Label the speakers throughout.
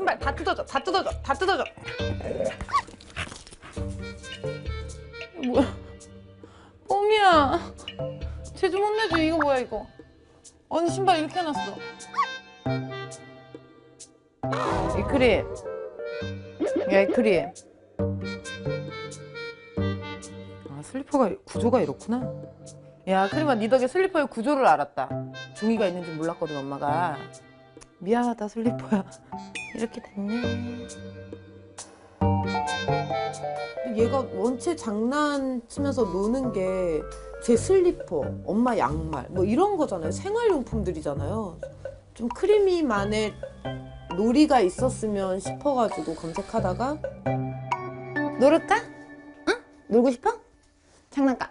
Speaker 1: 신발 다 뜯어져 다 뜯어져 다 뜯어져 뭐야? 뽕이야. 쟤좀 혼내줘. 이거 뭐야 이거? 언니 신발 이렇게 해놨어. 이 크림. 야이 크림. 아 슬리퍼가 구조가 이렇구나? 야 크림아 니 덕에 슬리퍼의 구조를 알았다. 종이가 있는지 몰랐거든 엄마가 미안하다 슬리퍼야. 이렇게 됐네 얘가 원체 장난치면서 노는 게 제 슬리퍼, 엄마 양말 뭐 이런 거잖아요. 생활용품들이잖아요. 좀 크리미만의 놀이가 있었으면 싶어가지고 검색하다가. 놀을까? 응? 놀고 싶어? 장난감.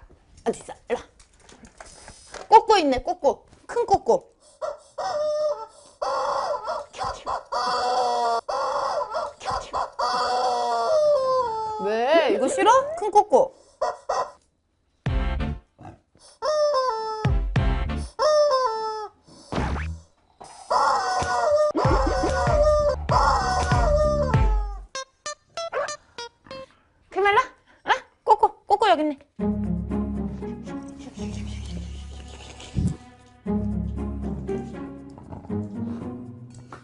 Speaker 1: 어디 있어? 일로 와. 꼬꼬 있네 꼬꼬. 큰 꼬꼬 왜? 이거 싫어? 큰 꼬꼬. 크멜라? 아? 꼬꼬, 꼬꼬 여기 있네.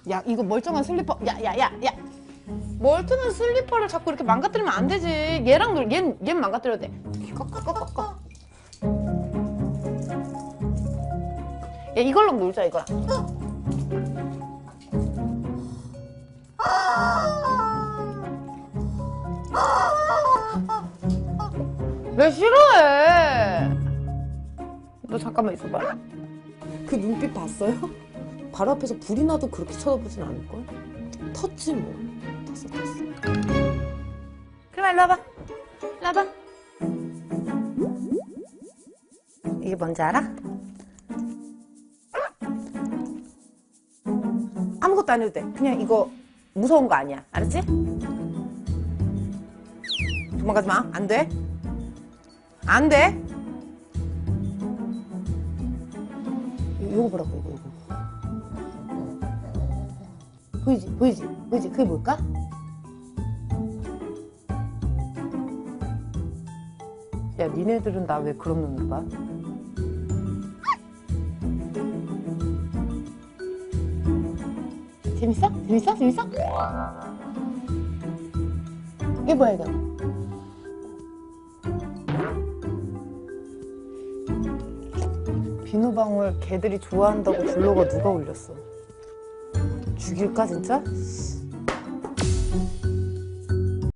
Speaker 1: 야, 이거 멀쩡한 슬리퍼. 야, 야, 야, 야. 멀쩡한 슬리퍼를 자꾸 이렇게 망가뜨리면 안 되지. 얘랑 놀, 얘는, 얘는 망가뜨려도 돼. 꺼꺼꺼꺼꺼. 야, 이걸로 놀자, 이거랑. 왜 싫어해? 너 잠깐만 있어봐. 그 눈빛 봤어요? 바로 앞에서 불이 나도 그렇게 쳐다보진 않을걸? 텄지 뭐. 텄어, 텄어. 그럼 일로 와봐. 일로 와봐. 이게 뭔지 알아? 아무것도 안 해도 돼. 그냥 이거 무서운 거 아니야. 알았지? 도망가지 마. 안 돼. 안 돼. 이거 보라고, 이거, 이거. 보이지? 보이지? 보이지? 그게 뭘까? 야, 니네들은 나 왜 그런 눈으로 봐? 재밌어? 재밌어? 재밌어? 이게 뭐야, 이거? 비누방울 개들이 좋아한다고 블로거 누가 올렸어? 죽일까, 진짜?